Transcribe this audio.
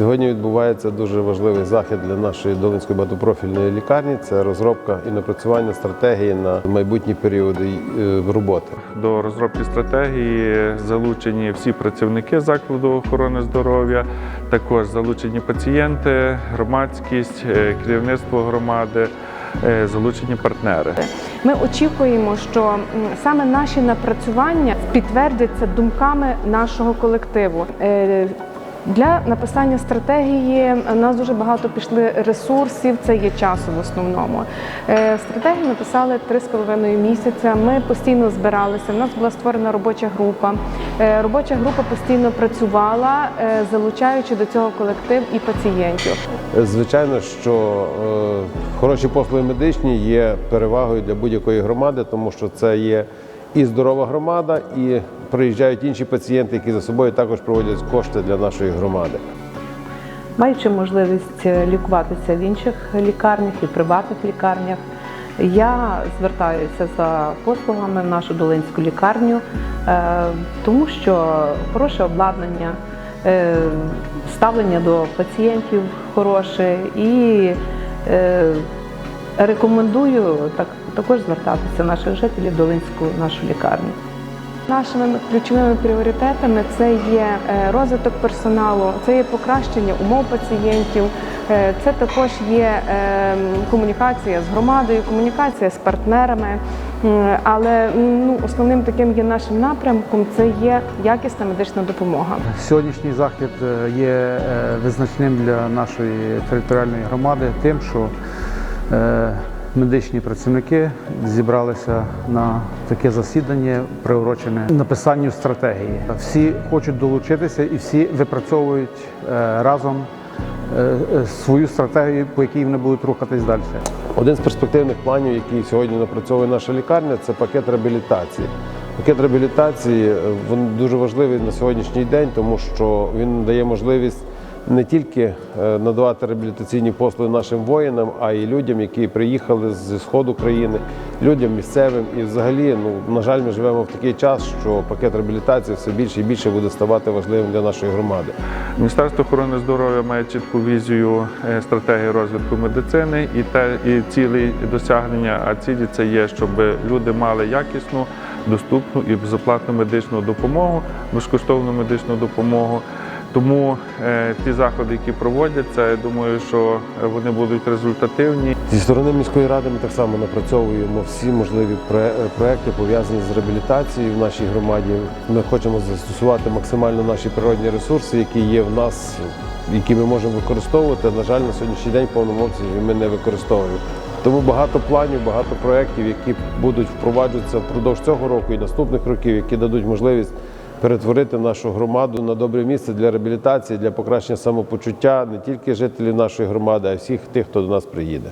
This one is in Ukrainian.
Сьогодні відбувається дуже важливий захід для нашої Долинської багатопрофільної лікарні. Це розробка і напрацювання стратегії на майбутні періоди е, роботи. До розробки стратегії залучені всі працівники закладу охорони здоров'я, також залучені пацієнти, громадськість, е, керівництво громади, е, залучені партнери. Ми очікуємо, що саме наші напрацювання підтвердяться думками нашого колективу. Для написання стратегії у нас дуже багато пішли ресурсів, це є часу в основному. Е, Стратегію написали три з половиною місяця. Ми постійно збиралися. У нас була створена робоча група. Е, Робоча група постійно працювала, е, залучаючи до цього колектив і пацієнтів. Звичайно, що хороші послуги медичні є перевагою для будь-якої громади, тому що це є і здорова громада, і приїжджають інші пацієнти, які за собою також проводять кошти для нашої громади. Маючи можливість е, лікуватися в інших лікарнях і приватних лікарнях, я звертаюся за послугами в нашу долинську лікарню, е, тому що хороше обладнання, е, ставлення до пацієнтів хороше і рекомендую так, також звертатися наших жителів в Долинську нашу лікарню. Нашими ключовими пріоритетами це є е, розвиток персоналу, це є покращення умов пацієнтів, е, це також є е, комунікація з громадою, комунікація з партнерами. Але ну, основним таким є нашим напрямком це є якісна медична допомога. Сьогоднішній захід є визначним для нашої територіальної громади тим, що медичні працівники зібралися на таке засідання, приурочене написанню стратегії. Всі хочуть долучитися і всі випрацьовують е, разом е, е, свою стратегію, по якій вони будуть рухатись далі. Один з перспективних планів, який сьогодні напрацьовує наша лікарня, це пакет реабілітації. Пакет реабілітації він дуже важливий на сьогоднішній день, тому що він дає можливість не тільки е, надавати реабілітаційні послуги нашим воїнам, а й людям, які приїхали зі сходу країни, людям місцевим. І взагалі, ну на жаль, ми живемо в такий час, що пакет реабілітації все більше і більше буде ставати важливим для нашої громади. Міністерство охорони здоров'я має чітку візію е, стратегії розвитку медицини і те і цілі досягнення. А цілі це є, щоб люди мали якісну, доступну і безоплатну медичну допомогу, безкоштовну медичну допомогу. Тому е, ті заходи, які проводяться, я думаю, що вони будуть результативні. Зі сторони міської ради ми так само напрацьовуємо всі можливі проекти пов'язані з реабілітацією в нашій громаді. Ми хочемо застосувати максимально наші природні ресурси, які є в нас, які ми можемо використовувати. На жаль, на сьогоднішній день обсязі ми не використовуємо. Тому багато планів, багато проєктів, які будуть впроваджуватися впродовж цього року і наступних років, які дадуть можливість перетворити нашу громаду на добре місце для реабілітації, для покращення самопочуття не тільки жителів нашої громади, а й всіх тих, хто до нас приїде.